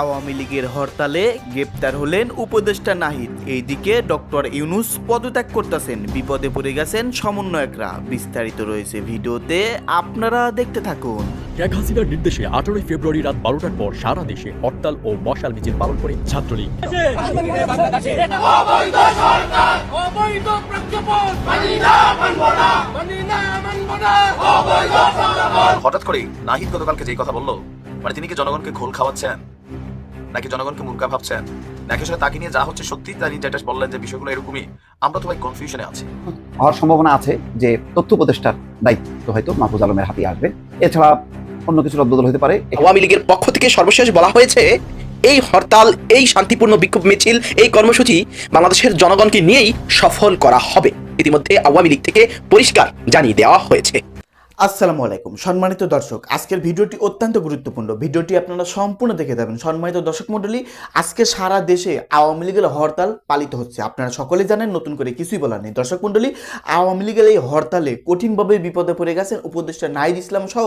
আওয়ামী লীগের হরতালে গ্রেপ্তার হলেন উপদেষ্টা নাহিদ। এইদিকে ডক্টর ইউনুস পদত্যাগ করতেছেন। বিপদে পড়ে গেছেন সমন্বয়করা। বিস্তারিত রয়েছে ভিডিওতে আপনারা দেখতে থাকুন। শেখ হাসিনার নির্দেশে আঠারোই ফেব্রুয়ারি রাত বারোটার পর সারা দেশে হরতাল ও মশাল মিছিল পালন করে ছাত্রলীগ। হঠাৎ করে নাহিদ গতকালকে যে কথা বলল মানে তিনি কি জনগণকে ঘোল খাওয়াচ্ছেন? নাকি জনগণকে মূর্খা ভাবছেন? নাকি আসলে তাকে নিয়ে যা হচ্ছে সত্যি তিনি যেটা বললেন যে বিষয়গুলো এরকমই? আমরা তো ভাই কনফিউশনে আছি। হওয়ার সম্ভাবনা আছে যে তথ্য উপদেষ্টার দায়িত্ব হয়তো মাহফুজ আলমের হাতে আসবে। এছাড়া অন্য কিছু রদ্দল হতে পারে। আওয়ামী লীগের পক্ষ থেকে সর্বশেষ বলা হয়েছে এই হরতাল এই শান্তিপূর্ণ বিক্ষোভ মিছিল এই কর্মসূচি বাংলাদেশের জনগণকে নিয়েই সফল করা হবে। ইতিমধ্যে আওয়ামী লীগ থেকে পরিষ্কার জানিয়ে দেওয়া হয়েছে। আসসালামু আলাইকুম। সম্মানিত দর্শক, আজকের ভিডিওটি অত্যন্ত গুরুত্বপূর্ণ। ভিডিওটি আপনারা সম্পূর্ণ দেখে যাবেন। সম্মানিত দর্শক মণ্ডলী, আজকে সারা দেশে আওয়ামী লীগের হরতাল পালিত হচ্ছে। আপনারা সকলে জানেন, নতুন করে কিছুই বলার নেই। দর্শক মণ্ডলী, আওয়ামী লীগের এই হরতালে কঠিনভাবে বিপদে পড়ে গেছেন উপদেষ্টা নাইদ ইসলাম সহ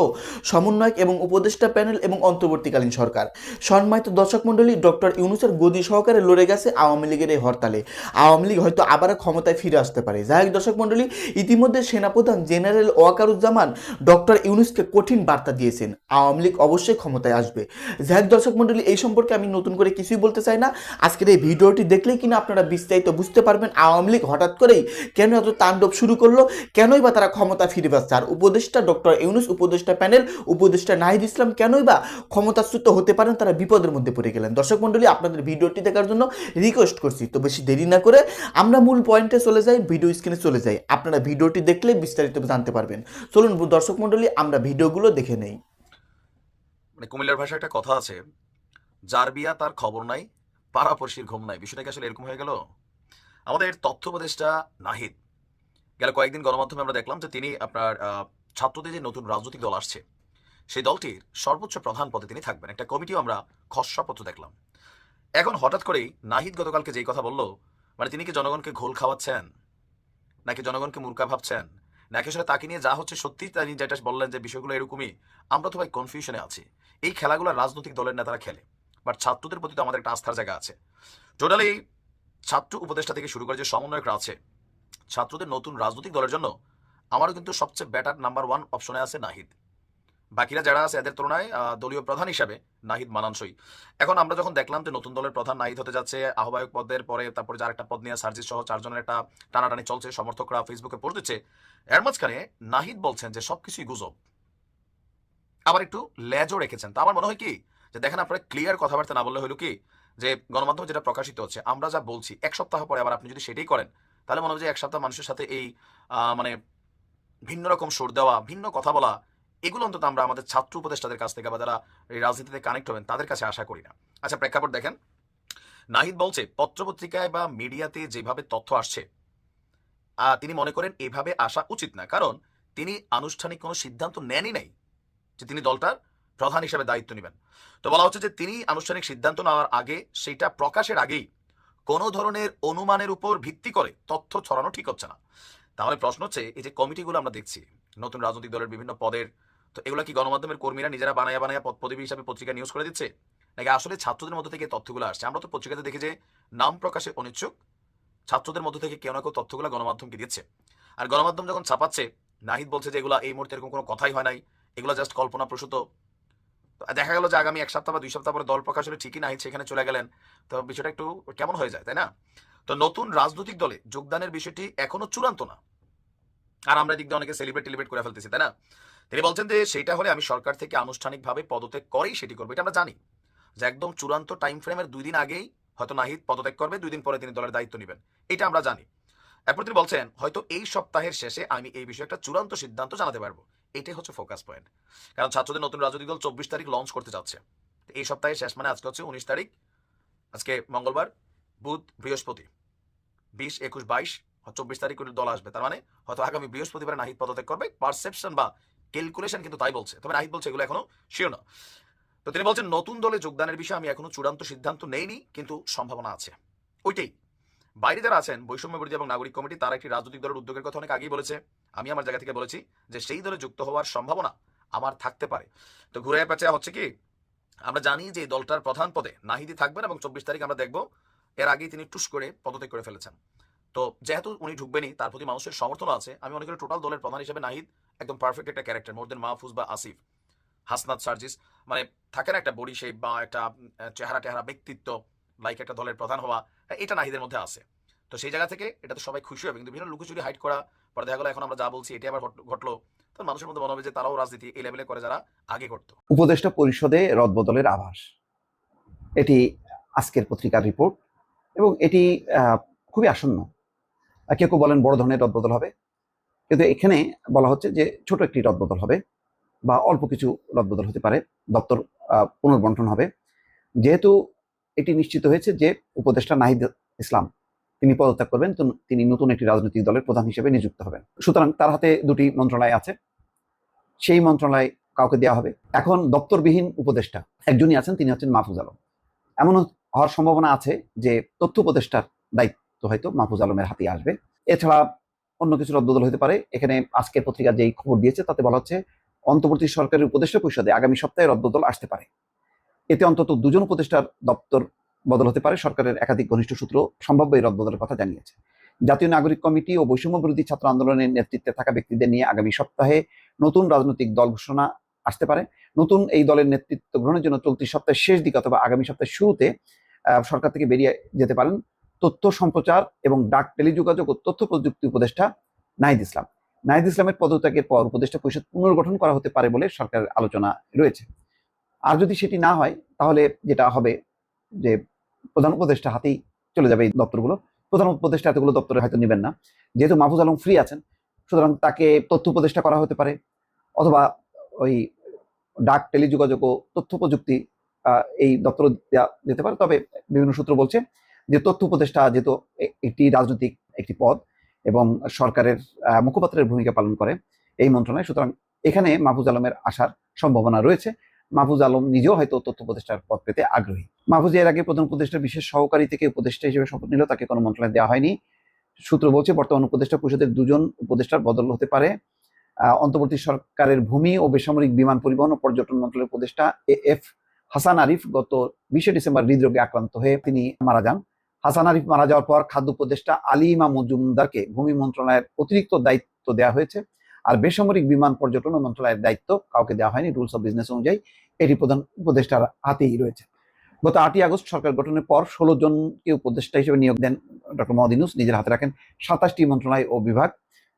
সমন্বয়ক এবং উপদেষ্টা প্যানেল এবং অন্তর্বর্তীকালীন সরকার। সম্মানিত দর্শক মণ্ডলী, ডক্টর ইউনুসের গদি সহকারে লড়ে গেছে আওয়ামী লীগের এই হরতালে। আওয়ামী লীগ হয়তো আবার ক্ষমতায় ফিরে আসতে পারে। যাই হোক দর্শক মণ্ডলী, ইতিমধ্যে সেনাপ্রধান জেনারেল ওয়াকারুজ্জামান ডক্টর ইউনুসকে কঠিন বার্তা দিয়েছেন। আওয়ামী লীগ অবশ্যই ক্ষমতায় আসবে। যাই দর্শক মণ্ডলী, এই সম্পর্কে আমি নতুন করে কিছুই বলতে চাই না। আজকের এই ভিডিওটি দেখলেই কিনা আপনারা বিস্তারিত বুঝতে পারবেন আওয়ামী লীগ হঠাৎ করেই কেন এত তাণ্ডব শুরু করল, কেনই বা তারা ক্ষমতা ফিরে পাচ্ছে। আর উপদেষ্টা ডক্টর ইউনুস, উপদেষ্টা প্যানেল, উপদেষ্টা নাহিদ ইসলাম কেনই বা ক্ষমতাচ্যুত হতে পারেন তারা বিপদের মধ্যে পড়ে গেলেন। দর্শক মণ্ডলী, আপনাদের ভিডিওটি দেখার জন্য রিকোয়েস্ট করছি। তো বেশি দেরি না করে আমরা মূল পয়েন্টে চলে যাই ভিডিও স্ক্রিনে চলে যাই। আপনারা ভিডিওটি দেখলে বিস্তারিত জানতে পারবেন। চলুন দর্শক মণ্ডলী, আমরা ভিডিওগুলো দেখে নেই। মানে কুমিল্লার ভাষায় একটা কথা আছে, যার বিয়া তার খবর নাই, পাড়াপড়শির ঘুম নাই। বিষয়টা কি আসলে এরকম হয়ে গেল? আমাদের তথ্য উপদেষ্টা নাহিদ, গেল কয়েকদিন গণমাধ্যমে আমরা দেখলাম যে তিনি আপনার ছাত্রদের যে নতুন রাজনৈতিক দল আসছে, সেই দলটির সর্বোচ্চ প্রধান পদে তিনি থাকবেন। একটা কমিটিও আমরা খসড়াপত্র দেখলাম। এখন হঠাৎ করেই নাহিদ গতকালকে যেই কথা বলল মানে তিনি কি জনগণকে ঘোল খাওয়াচ্ছেন? নাকি জনগণকে মূর্খা ভাবছেন? নাকি আসলে তাকে নিয়ে যা হচ্ছে সত্যি তিনি যেটা বললেন যে বিষয়গুলো এরকমই, আমরা তো ভাই কনফিউশনে আছি। এই খেলাগুলো রাজনৈতিক দলের নেতারা খেলে বাট ছাত্রদের প্রতি তো আমাদের একটা আস্থার জায়গা আছে। টোটালি ছাত্র উপদেষ্টা থেকে শুরু করে যে সমন্বয়করা আছে, ছাত্রদের নতুন রাজনৈতিক দলের জন্য আমারও কিন্তু সবচেয়ে বেটার নাম্বার ওয়ান অপশনে আছে নাহিদ। বাকিরা যারা আছে, এদের তুলনায় দলীয় প্রধান হিসাবে নাহিদ মানানসই। এখন আমরা যখন দেখলাম যে নতুন দলের প্রধান নাহিদ হতে যাচ্ছে, আহ্বায়ক পদের পরে তারপরে যার একটা পদ নিয়ে সার্জিস সহ চারজনের একটা টানাটানি চলছে, সমর্থকরা ফেসবুকে পোস্ট দিচ্ছে, এর মাঝখানে নাহিদ বলছেন যে সবকিছুই গুজব। আবার একটু লেজও রেখেছেন। তো আমার মনে হয় কি, যে দেখেন আপনারা ক্লিয়ার কথাবার্তা না বললে হলো কি, যে গণমাধ্যমে যেটা প্রকাশিত হচ্ছে, আমরা যা বলছি, এক সপ্তাহ পরে আবার আপনি যদি সেটাই করেন, তাহলে মনে হয় যে এক সপ্তাহ মানুষের সাথে এই মানে ভিন্ন রকম সুর দেওয়া, ভিন্ন কথা বলা এগুলো অন্তত আমরা আমাদের ছাত্র উপদেষ্টাদের কাছ থেকে বা যারা এই রাজনীতিতে কানেক্ট হবেন, তাদের কাছে আশা করি না। আচ্ছা প্রেক্ষাপট দেখেন। নাহিদ বলছে, পত্রপত্রিকায় বা মিডিয়াতে যেভাবে তথ্য আসছে তিনি মনে করেন এভাবে আসা উচিত না। কারণ তিনি আনুষ্ঠানিক কোনো সিদ্ধান্ত নেনই নাই যে তিনি দলটার প্রধান হিসেবে দায়িত্ব নেবেন। তো বলা হচ্ছে যে তিনি আনুষ্ঠানিক সিদ্ধান্ত নেওয়ার আগে সেটা প্রকাশের আগেই কোনো ধরনের অনুমানের উপর ভিত্তি করে তথ্য ছড়ানো ঠিক হচ্ছে না। তাহলে প্রশ্ন হচ্ছে, এই যে কমিটিগুলো আমরা দেখছি, নতুন রাজনৈতিক দলের বিভিন্ন পদের তো এগুলো কি গণমাধ্যমের কর্মীরা নিজেরা বানায়া বানায়া পদ পদবী হিসাবে পত্রিকা নিউজ করে দিচ্ছে? নাকি আসলে ছাত্রদের মধ্যে থেকে তথ্যগুলো আসছে? আমরা তো পত্রিকাতে দেখি যে নাম প্রকাশে অনিচ্ছুক, ছাত্রদের মধ্যে থেকে কেউ না কেউ তথ্যগুলো গণমাধ্যমকে দিচ্ছে। আর গণমাধ্যম যখন ছাপাচ্ছে, নাহিদ বলছে যে এগুলো এই মুহূর্তে এরকম কোনো কথাই হয় নাই, এগুলো জাস্ট কল্পনা প্রসূত দেখা গেল যে আগামী এক সপ্তাহ বা দুই সপ্তাহ পরে দল প্রকাশ হলে ঠিকই নাহিদ সেখানে চলে গেলেন। তো বিষয়টা একটু কেমন হয়ে যায়, তাই না? তো নতুন রাজনৈতিক দলে যোগদানের বিষয়টি এখনও চূড়ান্ত না। আর আমরা দিক দিয়ে অনেকে সেলিব্রেট টেলিব্রেট করে ফেলতেছি, তাই না? তিনি বলছেন যে সেটা হলে আমি সরকার থেকে আনুষ্ঠানিকভাবে পদত্যাগ করেই সেটি করব, এটা আমরা জানি। যে একদম চূড়ান্ত টাইম ফ্রেমের দুই দিন আগেই হয়তো নাহিদ পদত্যাগ করবে, দুই দিন পরে তিনি দলের দায়িত্ব নেবেন। এটা আমরা জানি। এরপর তিনি বলছেন, হয়তো এই সপ্তাহের শেষে আমি এই বিষয়ে একটা চূড়ান্ত সিদ্ধান্ত জানাতে পারব। এটাই হচ্ছে ফোকাস পয়েন্ট কারণ ছাত্রদের নতুন রাজনৈতিক দল চব্বিশ তারিখ লঞ্চ করতে যাচ্ছে। এই সপ্তাহের শেষ মানে আজকে হচ্ছে উনিশ তারিখ, আজকে মঙ্গলবার, বুধ, বৃহস্পতি। বিশ, একুশ, বাইশ, চব্বিশ তারিখ দল আসবে। তার মানে হয়তো আগামী বৃহস্পতিবার নাহিদ পদত্যাগ করবে পারসেপশন বা ক্যালকুলেশন কিন্তু তাই বলছে। তবে নাহিদ বলছে এগুলো এখনও শিওর না। তো তিনি বলছেন, নতুন দলে যোগদানের বিষয়ে আমি এখনও চূড়ান্ত সিদ্ধান্ত নেইনি, কিন্তু সম্ভাবনা আছে। ওইটাই। বাইরে যারা আছেন, বৈষম্য বিরোধী এবং নাগরিক কমিটি, তারা একটি রাজনৈতিক দলের উদ্যোগের কথা অনেক আগেই বলেছে। আমি আমার জায়গা থেকে বলেছি যে সেই দলে যুক্ত হওয়ার সম্ভাবনা আমার থাকতে পারে। তো ঘুরে পেঁচা হচ্ছে কি, আমরা জানি যে এই দলটার প্রধান পদে নাহিদি থাকবেন এবং চব্বিশ তারিখ আমরা দেখব, এর আগেই তিনি টুস করে পদত্যাগ করে ফেলেছেন। তো যেহেতু উনি ঢুকবেনই, তার প্রতি মানুষের সমর্থন আছে। আমি মনে করি টোটাল দলের প্রধান হিসেবে নাহিদ একদম পারফেক্ট একটা ক্যারেক্টার মোর দেন মাহফুজ বা আসিফ। হাসনাত সার্জিস মানে থাকে না একটা বডি শেপ বা একটা চেহারা টেহারা ব্যক্তিত্ব লাইক একটা দলের প্রধান হওয়া হ্যাঁ, এটা নাহিদের মধ্যে আছে। তো সেই জায়গা থেকে এটা তো সবাই খুশি হবে কিন্তু বিভিন্ন লুকোচুরি হাইট করা পরে দেখা গেলো এখন আমরা যা বলছি এটা আবার ঘট- ঘটলো। তো মানুষের মধ্যে মনে হবে যে তারাও রাজনীতি এই লেভেলে করে যারা আগে করতো। উপদেষ্টা পরিষদে রদবদলের আভাস। এটি আজকের পত্রিকার রিপোর্ট এবং এটি খুবই আসন্ন। কেউ কেউ বলেন বড় ধরনের রদবদল হবে। কিন্তু এখানে বলা হচ্ছে যে ছোট একটি রদবদল হবে বা অল্প কিছু রদবদল হতে পারে, দপ্তর পুনর্বন্টন হবে। যেহেতু এটি নিশ্চিত হয়েছে যে উপদেষ্টা নাহিদ ইসলাম তিনি পদত্যাগ করবেন তিনি নতুন একটি রাজনৈতিক দলের প্রধান হিসেবে নিযুক্ত হবেন। সুতরাং তার হাতে দুটি মন্ত্রণালয় আছে, সেই মন্ত্রণালয় কাউকে দেওয়া হবে। এখন দপ্তরবিহীন উপদেষ্টা, একজনই আছেন, তিনি হচ্ছেন মাহফুজ আলম। এমন হওয়ার সম্ভাবনা আছে যে তথ্য উপদেষ্টার দায়িত্ব হয়তো মাহফুজ আলমের হাতে আসবে। এছাড়া অন্য কিছু রদবদল হতে পারে। এখানে আজকের পত্রিকা যেই খবর দিয়েছে, তাতে বলা হচ্ছে, অন্তর্বর্তী সরকারের উপদেষ্টা পরিষদে আগামী সপ্তাহে রদবদল আসতে পারে। এতে অন্তত দুজন উপদেষ্টার দপ্তর বদল হতে পারে। সরকারের একাধিক ঘনিষ্ঠ সূত্র সম্ভাব্য এই রদবদলের কথা জানিয়েছে। জাতীয় নাগরিক কমিটি ও বৈষম্য বিরোধী ছাত্র আন্দোলনের নেতৃত্বে থাকা ব্যক্তিদের নিয়ে আগামী সপ্তাহে নতুন রাজনৈতিক দল ঘোষণা আসতে পারে। নতুন এই দলের নেতৃত্ব গ্রহণের জন্য চলতি সপ্তাহের শেষ দিকে অথবা আগামী সপ্তাহের শুরুতে সরকার থেকে বেরিয়ে যেতে পারেন। তথ্য সম্প্রচার এবং ডাক টেলিযোগাযোগ ও তথ্য প্রযুক্তি উপদেষ্টা নাহিদ ইসলাম। নাহিদ ইসলামের পদত্যাগের পর উপদেষ্টা পরিষদ পুনর্গঠন করা হতে পারে বলে সরকারের আলোচনা রয়েছে। আর যদি সেটি না হয়, তাহলে যেটা হবে যে প্রধান উপদেষ্টা হাতেই চলে যাবে এই দপ্তরগুলো। প্রধান উপদেষ্টা এতগুলো দপ্তরে হয়তো নেবেন না। যেহেতু মাহফুজ আলম ফ্রি আছেন, সুতরাং তাকে তথ্য উপদেষ্টা করা হতে পারে অথবা ওই ডাক টেলিযোগাযোগ ও তথ্য প্রযুক্তি এই দপ্তর দেওয়া যেতে পারে। তবে বিভিন্ন সূত্র বলছে যে তথ্য উপদেষ্টা যেহেতু একটি রাজনৈতিক একটি পদ এবং সরকারের মুখপাত্রের ভূমিকা পালন করে এই মন্ত্রণালয়, সুতরাং এখানে মাহফুজ আলমের আসার সম্ভাবনা রয়েছে। মাহফুজ আলম নিজেও হয়তো তথ্য উপদেষ্টার পদ পেতে আগ্রহী। মাহফুজ এর আগে প্রধান উপদেষ্টা বিশেষ সহকারী থেকে উপদেষ্টা হিসেবে শপথ নিল, তাকে কোনো মন্ত্রণালয় দেওয়া হয়নি। সূত্র বলছে, বর্তমান উপদেষ্টা পরিষদের দুজন উপদেষ্টার বদল হতে পারে। অন্তর্বর্তী সরকারের ভূমি ও বেসামরিক বিমান পরিবহন ও পর্যটন মন্ত্রণালয়ের উপদেষ্টা এ এফ হাসান আরিফ গত বিশে ডিসেম্বর হৃদরোগে আক্রান্ত হয়ে তিনি মারা যান। হাসান আরিফ মারা যাওয়ার পর খাদ্য উপদেষ্টা আলিমা মজুমদারকে ভূমি মন্ত্রণালয়ের অতিরিক্ত দায়িত্ব দেওয়া হয়েছে। আর বেসামরিক বিমান পর্যটন মন্ত্রণালয়ের দায়িত্ব কাউকে দেওয়া হয়নি রুলস অফ বিজনেস অনুযায়ী এটি প্রধান উপদেষ্টার হাতেই রয়েছে। গত আটই আগস্ট সরকার গঠনের পর ষোলো জনকে উপদেষ্টা হিসেবে নিয়োগ দেন ডক্টর মদিনুস নিজের হাতে রাখেন সাতাশটি মন্ত্রণালয় ও বিভাগ।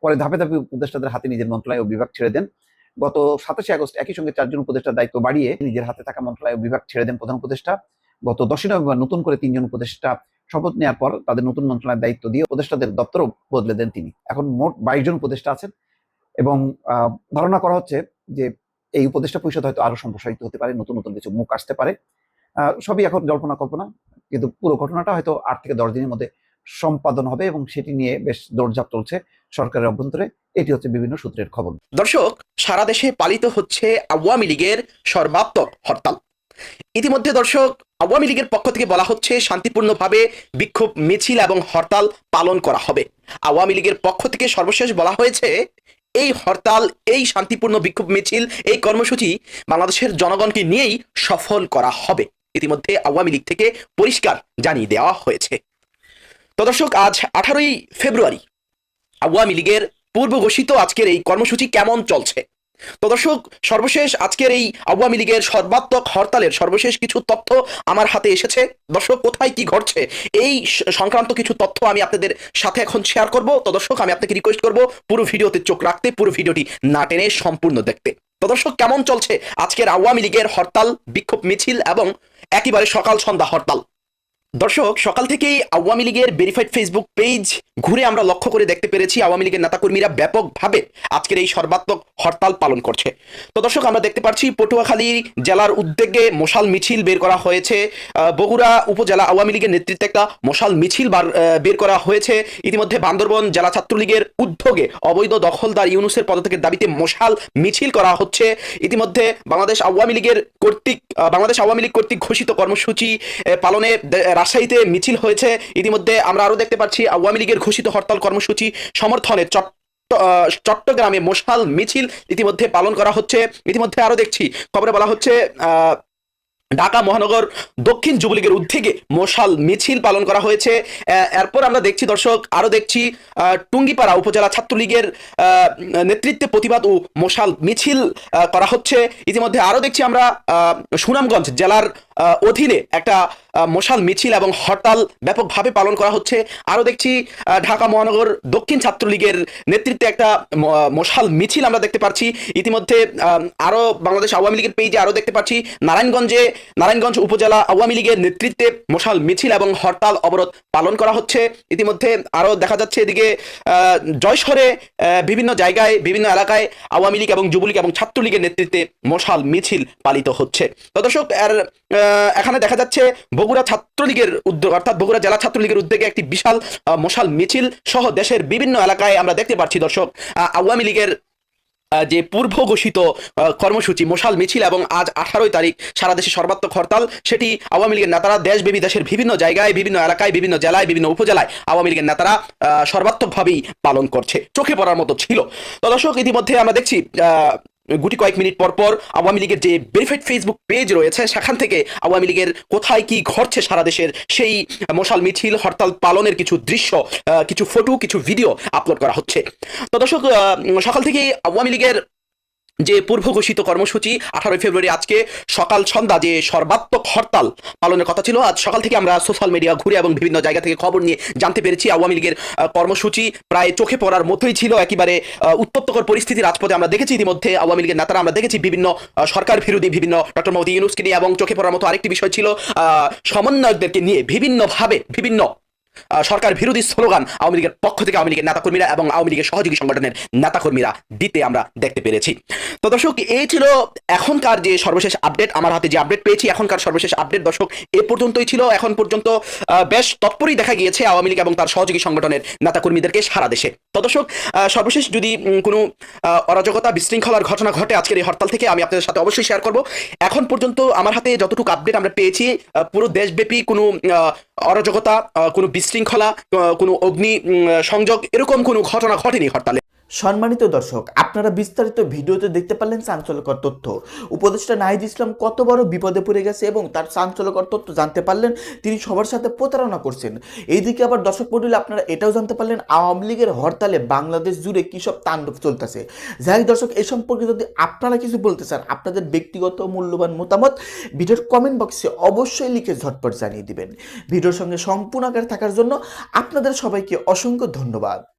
পরে ধাপে ধাপে উপদেষ্টাদের হাতে নিজের মন্ত্রণালয় ও বিভাগ ছেড়ে দেন। গত সাতাশে আগস্ট একই সঙ্গে চারজন উপদেষ্টার দায়িত্ব বাড়িয়ে নিজের হাতে থাকা মন্ত্রণালয় ও বিভাগ ছেড়ে দেন প্রধান উপদেষ্টা। গত দশই নভেম্বর নতুন করে তিনজন উপদেষ্টা শপথ নেওয়ার পর তাদের নতুন মন্ত্রণালয়ের দায়িত্ব দিয়ে উপদেষ্টাদের দপ্তরও বদলে দেন তিনি। এখন মোট বাইশ জন উপদেষ্টা আছেন এবং ধারণা করা হচ্ছে যে এই উপদেষ্টা পরিষদ হয়তো আরও সম্প্রসারিত হতে পারে, নতুন নতুন কিছু মুখ আসতে পারে। সবই এখন জল্পনা কল্পনা, কিন্তু পুরো ঘটনাটা হয়তো আট থেকে দশ দিনের মধ্যে সম্পাদন হবে এবং সেটি নিয়ে বেশ দৌড়ঝাঁপ চলছে সরকারের অভ্যন্তরে। এটি হচ্ছে বিভিন্ন সূত্রের খবর। দর্শক, সারা দেশে পালিত হচ্ছে আওয়ামী লীগের সর্বাত্মক হরতাল। ইতিমধ্যে দর্শক আওয়ামী লীগের পক্ষ থেকে বলা হচ্ছে, শান্তিপূর্ণভাবে বিক্ষোভ মিছিল এবং হরতাল পালন করা হবে। আওয়ামী লীগের পক্ষ থেকে সর্বশেষ বলা হয়েছে, এই হরতাল, এই শান্তিপূর্ণ বিক্ষোভ মিছিল, এই কর্মসূচি বাংলাদেশের জনগণকে নিয়েই সফল করা হবে। ইতিমধ্যে আওয়ামী লীগ থেকে পরিষ্কার জানিয়ে দেওয়া হয়েছে। তো দর্শক, আজ আঠারোই ফেব্রুয়ারি, আওয়ামী লীগের পূর্ব ঘোষিত আজকের এই কর্মসূচি কেমন চলছে? তো দর্শক, সর্বশেষ আজকের এই আওয়ামী লীগের সর্বাত্মক হরতালের সর্বশেষ কিছু তথ্য আমার হাতে এসেছে। দর্শক, কোথায় কি ঘটছে? এই সংক্রান্ত কিছু তথ্য আমি আপনাদের সাথে এখন শেয়ার করব। তো দর্শক, আমি আপনাকে রিকোয়েস্ট করব পুরো ভিডিওতে চোখ রাখতে, পুরো ভিডিওটি না টেনে সম্পূর্ণ দেখতে। তো দর্শক, কেমন চলছে আজকের আওয়ামী লীগের হরতাল, বিক্ষোভ মিছিল এবং একেবারে সকাল সন্ধ্যা হরতাল? দর্শক, সকাল থেকেই আওয়ামী লীগের ভেরিফাইড ফেসবুক পেজ ঘুরে আমরা লক্ষ্য করে দেখতে পেরেছি আওয়ামী লীগের নেতাকর্মীরা ব্যাপকভাবে আজকের এই সর্বাত্মক হরতাল পালন করছে। তো দর্শক, আমরা দেখতে পাচ্ছি পটুয়াখালী জেলার উদ্যোগে মশাল মিছিল বের করা হয়েছে। বগুড়া উপজেলা আওয়ামী লীগের নেতৃত্বে একটা মশাল মিছিল বার- করা হয়েছে। ইতিমধ্যে বান্দরবন জেলা ছাত্রলীগের উদ্যোগে অবৈধ দখলদার ইউনুসের পদত্যাগের দাবিতে মশাল মিছিল করা হচ্ছে। ইতিমধ্যে বাংলাদেশ আওয়ামী লীগের কর্তৃক বাংলাদেশ আওয়ামী লীগ কর্তৃক ঘোষিত কর্মসূচি পালনে রাজশাহীতে মিছিল হয়েছে। ইতিমধ্যে আমরা আরও দেখতে পাচ্ছি আওয়ামী লীগের ঘোষিত হরতাল কর্মসূচি সমর্থনে আহ, চট্টগ্রামে মশাল মিছিল ইতিমধ্যে পালন করা হচ্ছে। ইতিমধ্যে আরও দেখছি খবরে বলা হচ্ছে ঢাকা মহানগর দক্ষিণ যুবলীগের উদ্যোগে মশাল মিছিল পালন করা হয়েছে। এরপর আমরা দেখছি দর্শক আরও দেখছি টুঙ্গিপাড়া উপজেলা ছাত্রলীগের নেতৃত্বে প্রতিবাদ ও মশাল মিছিল করা হচ্ছে। ইতিমধ্যে আরও দেখছি আমরা সুনামগঞ্জ জেলার অধীনে একটা মশাল মিছিল এবং হরতাল ব্যাপকভাবে পালন করা হচ্ছে। আরও দেখছি ঢাকা মহানগর দক্ষিণ ছাত্রলীগের নেতৃত্বে একটা মশাল মিছিল আমরা দেখতে পাচ্ছি। ইতিমধ্যে আরও বাংলাদেশ আওয়ামী লীগের পেজে আরও দেখতে পাচ্ছি। নারায়ণগঞ্জে, নারায়ণগঞ্জ উপজেলা আওয়ামী লীগের নেতৃত্বে মশাল মিছিল এবং হরতাল অবরোধ পালন করা হচ্ছে। ইতিমধ্যে আরও দেখা যাচ্ছে এদিকে জয়শহরে বিভিন্ন জায়গায়, বিভিন্ন এলাকায় আওয়ামী লীগ এবং যুবলীগ এবং ছাত্রলীগের নেতৃত্বে মশাল মিছিল পালিত হচ্ছে। তো দর্শক এর এখানে দেখা যাচ্ছে বগুড়া ছাত্রলীগের উদ্যোগ, অর্থাৎ বগুড়া জেলা ছাত্রলীগের উদ্যোগে একটি বিশাল মশাল মিছিল সহ দেশের বিভিন্ন এলাকায় আমরা দেখতে পাচ্ছি দর্শক। আওয়ামী লীগের যে পূর্ব ঘোষিত কর্মসূচি, মশাল মিছিল এবং আজ আঠারোই তারিখ সারা দেশে সর্বাত্মক হরতাল, সেটি আওয়ামী লীগের নেতারা, দেশব্যাপী দেশের বিভিন্ন জায়গায়, বিভিন্ন এলাকায়, বিভিন্ন জেলায়, বিভিন্ন উপজেলায় আওয়ামী লীগের নেতারা সর্বাত্মকভাবেই পালন করছে। চোখে পড়ার মতো ছিল। তো দর্শক, ইতিমধ্যে আমরা দেখছি গুটি কয়েক মিনিট পর পর আওয়ামী লীগের যে বেনিফিট ফেসবুক পেজ রয়েছে, সেখান থেকে আওয়ামী লীগের কোথায় কি ঘটছে সারা দেশের সেই মশাল মিছিল, হরতাল পালনের কিছু দৃশ্য কিছু ফটো কিছু ভিডিও আপলোড করা হচ্ছে। তো দর্শক সকাল থেকে আওয়ামী লীগের যে পূর্ব ঘোষিত কর্মসূচি, আঠারোই ফেব্রুয়ারি আজকে সকাল সন্ধ্যা যে সর্বাত্মক হরতাল পালনের কথা ছিল, আজ সকাল থেকে আমরা সোশ্যাল মিডিয়া ঘুরে এবং বিভিন্ন জায়গা থেকে খবর নিয়ে জানতে পেরেছি। আওয়ামী লীগের কর্মসূচি প্রায় চোখে পড়ার মতোই ছিল, একেবারে উত্তপ্তকর পরিস্থিতি রাজপথে আমরা দেখেছি ইতিমধ্যে। আওয়ামী লীগের নেতারা আমরা দেখেছি বিভিন্ন সরকার বিরোধী বিভিন্ন ডক্টর মোহাম্মদ ইউনুসকে নিয়ে এবং চোখে পড়ার মতো আরেকটি বিষয় ছিল সমন্বয়কদেরকে নিয়ে বিভিন্নভাবে, বিভিন্ন সরকার বিরোধী স্লোগান আওয়ামী লীগের পক্ষ থেকে আওয়ামী লীগের নেতাকর্মীরা এবং আওয়ামী লীগের সহযোগী সংগঠনের নেতাকর্মীরা দিতে আমরা দেখতে পেরেছি। তো দর্শক এই ছিল এখনকার যে সর্বশেষ আপডেট। আমার হাতে যে আপডেট পেয়েছি, এখনকার সর্বশেষ আপডেট দর্শক, এ পর্যন্তই ছিল। এখন পর্যন্ত বেশ তৎপরই দেখা গিয়েছে আওয়ামী লীগ এবং তার সহযোগী সংগঠনের নেতাকর্মীদেরকে সারা দেশে। তো দর্শক সর্বশেষ যদি কোনো অরাজকতা, বিশৃঙ্খলার ঘটনা ঘটে আজকের এই হরতাল থেকে, আমি আপনাদের সাথে অবশ্যই শেয়ার করব। এখন পর্যন্ত আমার হাতে যতটুকু আপডেট আমরা পেয়েছি পুরো দেশব্যাপী কোনো অরাজকতা কোনো বিশৃঙ্খলা কোনো অগ্নি সংযোগ এরকম কোনো ঘটনা ঘটেনি হরতালে। সম্মানিত দর্শক, আপনারা বিস্তারিত ভিডিওতে দেখতে পারলেন চাঞ্চল্যকর তথ্য। উপদেষ্টা নাহিদ ইসলাম কত বড় বিপদে পড়ে গেছে এবং তার চাঞ্চল্যকর তথ্য জানতে পারলেন তিনি সবার সাথে প্রতারণা করছেন। এইদিকে আবার দর্শক মন্ডলী আপনারা এটাও জানতে পারলেন আওয়ামী লীগের হরতালে বাংলাদেশ জুড়ে কী সব তাণ্ডব চলতেছে। যাই দর্শক, এ সম্পর্কে যদি আপনারা কিছু বলতে চান, আপনাদের ব্যক্তিগত মূল্যবান মতামত ভিডিওর কমেন্ট বক্সে অবশ্যই লিখে ঝটপট জানিয়ে দিবেন। ভিডিওর সঙ্গে সম্পূর্ণ আকারে থাকার জন্য আপনাদের সবাইকে অসংখ্য ধন্যবাদ।